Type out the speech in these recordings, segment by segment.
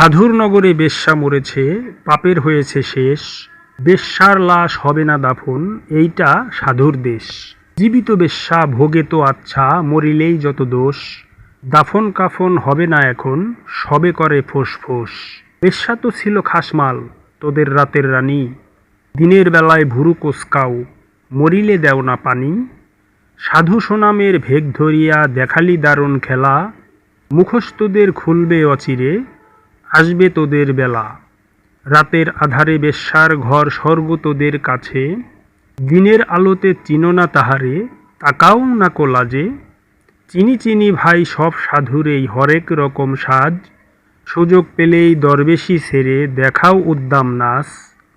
সাধুর নগরে বেশ্যা মরেছে, পাপের হয়েছে শেষ। বেশ্যার লাশ হবে না দাফন, এইটা সাধুর দেশ। জীবিত বেশ্যা, ভোগে তো আচ্ছা মরিলেই যত দোষ। দাফন কাফন হবে না এখন, সবে করে ফোঁস বেশ্যা তো ছিল খাসমাল, তোদের রাতের রানী। দিনের বেলায় ভুরু কোসকাও, মরিলে দেও না পানি। সাধু সোনামের ভেগ ধরিয়া দেখালি দারুণ খেলা। মুখস্থদের খুলবে অচিরে আসবে তোদের বেলা। রাতের আধারে বেশ্যার ঘর স্বর্গ তোদের কাছে। দিনের আলোতে চিনো না তাহারে, তাকাও না কোলাজে চিনি চিনি ভাই সব সাধুর এই হরেক রকম সাজ। সুযোগ পেলেই দরবেশি সেরে দেখাও উদ্দাম নাস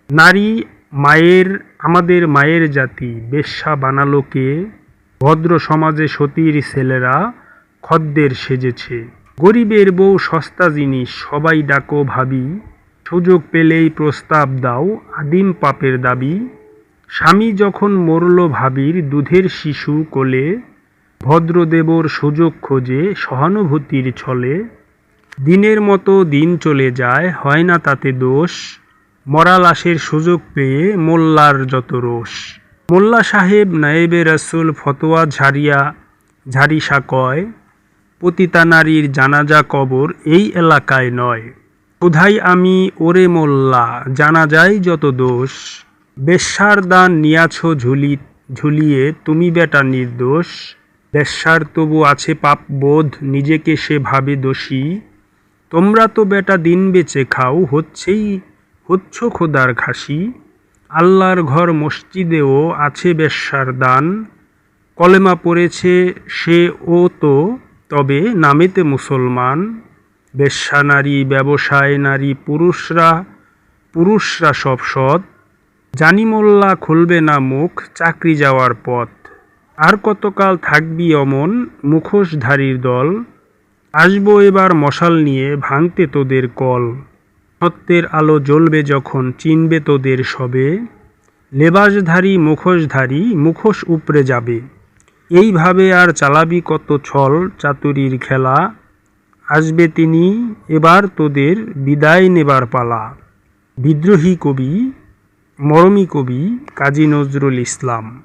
নারী মায়ের, আমাদের মায়ের জাতি, বেশ্যা বানালোকে ভদ্র সমাজে সতীর ছেলেরা খদ্দের সেজেছে। গরিবের বউ সস্তা জিনিস, সবাই ডাকো ভাবি। সুযোগ পেলেই প্রস্তাব দাও, আদিম পাপের দাবি। স্বামী যখন মরল ভাবির দুধের শিশু কোলে, ভদ্রদেবর সুযোগ খোঁজে, সহানুভূতির ছলে। দিনের মতো দিন চলে যায়, হয় না তাতে দোষ। মরা লাশের সুযোগ পেয়ে মোল্লার যত রোষ। মোল্লা সাহেব নায়েবে রসুল ফতোয়া ঝাড়িয়া ঝাড়িসা কয় পতিতা নারীর জানাজা কবর এই এলাকায় নয়। কোথায় আমি, ওরে মোল্লা জানা যায় যত দোষ। বেশ্যার দান নিয়াছ ঝুলি ঝুলিয়ে, তুমি বেটা নির্দোষ। বেশ্যার তবু আছে পাপ বোধ নিজেকে সে ভাবে দোষী। তোমরা তো বেটা দিন বেচে খাও, হচ্ছেই হচ্ছ খোদার খাসি আল্লাহর ঘর মসজিদেও আছে বেশ্যার দান। কলেমা পড়েছে, সে ও তো তবে নামেতে মুসলমান, বেশ্যা নারী, ব্যবসায় নারী, পুরুষরা পুরুষরা সব সৎ। জানি মোল্লা খুলবে না মুখ, চাকরি যাওয়ার পথ। আর কতকাল থাকবি অমন মুখোশধারীর দল? আসব এবার মশাল নিয়ে ভাঙতে তোদের কল। সত্যের আলো জ্বলবে যখন চিনবে তোদের সবে। লেবাসধারী, মুখোশধারী, মুখোশ উপড়ে যাবে। এইভাবে আর চালাবি কত ছল চাতুরির খেলা। আসবে তিনি, এবার তোদের বিদায় নেবার পালা। বিদ্রোহী কবি, মরমী কবি কাজী নজরুল ইসলাম।